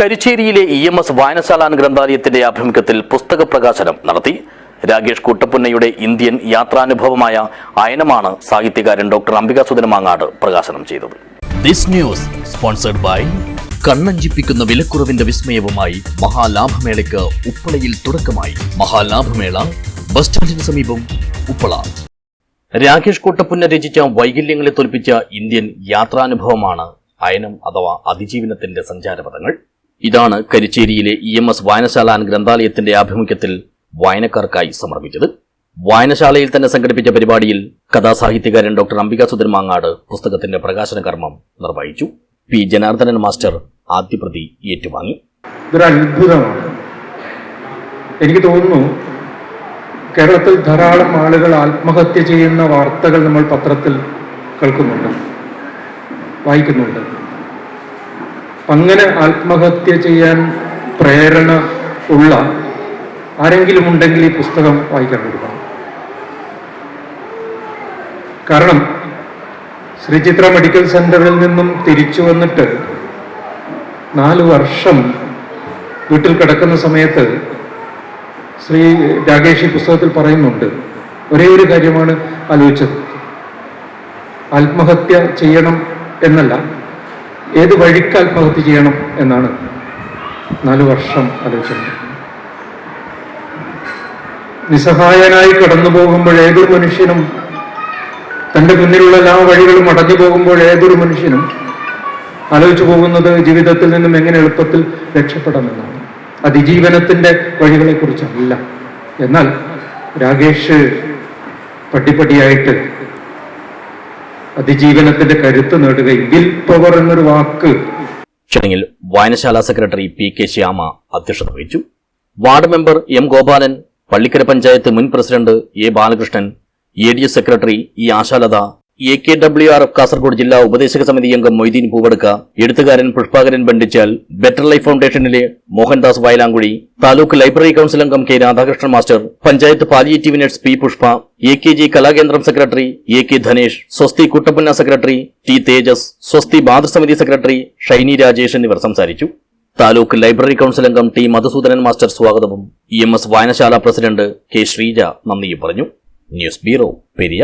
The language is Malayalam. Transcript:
കരിച്ചേരിയിലെ ഇ എം എസ് വായനശാലാൻ ഗ്രന്ഥാലയത്തിന്റെ ആഭിമുഖ്യത്തിൽ പുസ്തക പ്രകാശനം നടത്തി. രാകേഷ് കൂട്ടപ്പുന്നയുടെ ഇന്ത്യൻ യാത്രാനുഭവമായ അയനമാണ് സാഹിത്യകാരൻ ഡോക്ടർ അംബിക മാങ്ങാട് പ്രകാശനം ചെയ്തത്. ദിസ് ന്യൂസ് സ്പോൺസർഡ് ബൈ കണ്ണഞ്ചിപ്പിക്കുന്ന വിലക്കുറവിന്റെ വിസ്മയവുമായി മഹാലാഭമേളയ്ക്ക് ഉപ്പളയിൽ തുടക്കമായി. മഹാലാഭമേള ബസ് സ്റ്റാൻഡിന് സമീപം ഉപ്പള. രാകേഷ് കൂട്ടപ്പുന്ന രചിച്ച വൈകല്യങ്ങളെ തോൽപ്പിച്ച ഇന്ത്യൻ യാത്രാനുഭവമാണ് അയനം അഥവാ അതിജീവനത്തിന്റെ സഞ്ചാരപഥങ്ങൾ. ഇതാണ് കരിച്ചേരിയിലെ ഇ എം എസ് വായനശാലാൻ ഗ്രന്ഥാലയത്തിന്റെ ആഭിമുഖ്യത്തിൽ വായനക്കാർക്കായി സമർപ്പിച്ചത്. വായനശാലയിൽ തന്നെ സംഘടിപ്പിച്ച പരിപാടിയിൽ കഥാസാഹിത്യകാരൻ ഡോക്ടർ അംബിക സുധൻ മാങ്ങാട് പുസ്തകത്തിന്റെ പ്രകാശന കർമ്മം നിർവഹിച്ചു. പി ജനാർദ്ദനൻ മാസ്റ്റർ ആദ്യപ്രതി ഏറ്റുവാങ്ങി. എനിക്ക് തോന്നുന്നു കേരളത്തിൽ ധാരാളം ആളുകൾ ആത്മഹത്യ ചെയ്യുന്ന വാർത്തകൾ നമ്മൾ പത്രത്തിൽ കേൾക്കുന്നുണ്ട് വായിക്കുന്നുണ്ട്. അങ്ങനെ ആത്മഹത്യ ചെയ്യാൻ പ്രേരണ ഉള്ള ആരെങ്കിലും ഉണ്ടെങ്കിൽ ഈ പുസ്തകം വായിക്കാൻ കൊടുക്കണം. കാരണം ശ്രീചിത്ര മെഡിക്കൽ സെന്ററിൽ നിന്നും തിരിച്ചു വന്നിട്ട് നാല് വർഷം വീട്ടിൽ കിടക്കുന്ന സമയത്ത് ശ്രീ രാകേഷ് ഈ പുസ്തകത്തിൽ പറയുന്നുണ്ട്. ഒരേ ഒരു കാര്യമാണ് ആലോചിച്ചത്. ആത്മഹത്യ ചെയ്യണം എന്നല്ല. ഏത് വഴിക്ക് ആത്മഹത്യ ചെയ്യണം എന്നാണ് നാല് വർഷം ആലോചിച്ചത്. നിസ്സഹായനായി കടന്നു പോകുമ്പോൾ ഏതൊരു മനുഷ്യനും തന്റെ മുന്നിലുള്ള എല്ലാ വഴികളും അടഞ്ഞു പോകുമ്പോൾ ഏതൊരു മനുഷ്യനും ആലോചിച്ചു പോകുന്നത് ജീവിതത്തിൽ നിന്നും എങ്ങനെ എളുപ്പത്തിൽ രക്ഷപ്പെടാമെന്നാണ്. അതിജീവനത്തിന്റെ വഴികളെ കുറിച്ചല്ല എന്നാൽ രാകേഷ് പടിപടിയായിട്ട് അതിജീവനത്തിന്റെ കരുത്ത് നേടുകയും വിൽ പവർ എന്നൊരു വാക്ക്. ചടങ്ങിൽ വായനശാല സെക്രട്ടറി പി കെ ശ്യാമ അധ്യക്ഷത വഹിച്ചു. Ward member M Gopalan Pallikkara panchayat മുൻ president A Balakrishnan A D S secretary E Ashalatha A K W R F Kasaragod ജില്ലാ ഉപദേശക സമിതി അംഗം മൊയ്തീൻ പൂവടുക്ക എഴുത്തുകാരൻ പുഷ്പാകരൻ ബണ്ടിച്ചാൽ ബെറ്റർ ലൈഫ് ഫൗണ്ടേഷനിലെ മോഹൻദാസ് വയലാങ്കുഴി താലൂക്ക് ലൈബ്രറി കൌൺസിൽ അംഗം K Radhakrishnan master panchayat palliative nurse P Pushpa A K G Kalakendram secretary A K Dhanesh Swasthi കുട്ടപ്പന്ന secretary T തേജസ് സ്വസ്തി മാതൃസമിതി സെക്രട്ടറി ഷൈനി രാജേഷ് എന്നിവർ സംസാരിച്ചു. താലൂക്ക് ലൈബ്രറി കൌൺസിൽ അംഗം ടി മധുസൂദനൻ മാസ്റ്റർ സ്വാഗതവും ഇ എം എസ് വായനശാല പ്രസിഡന്റ് കെ ശ്രീജ നന്ദിയും പറഞ്ഞു. News bureau Periya.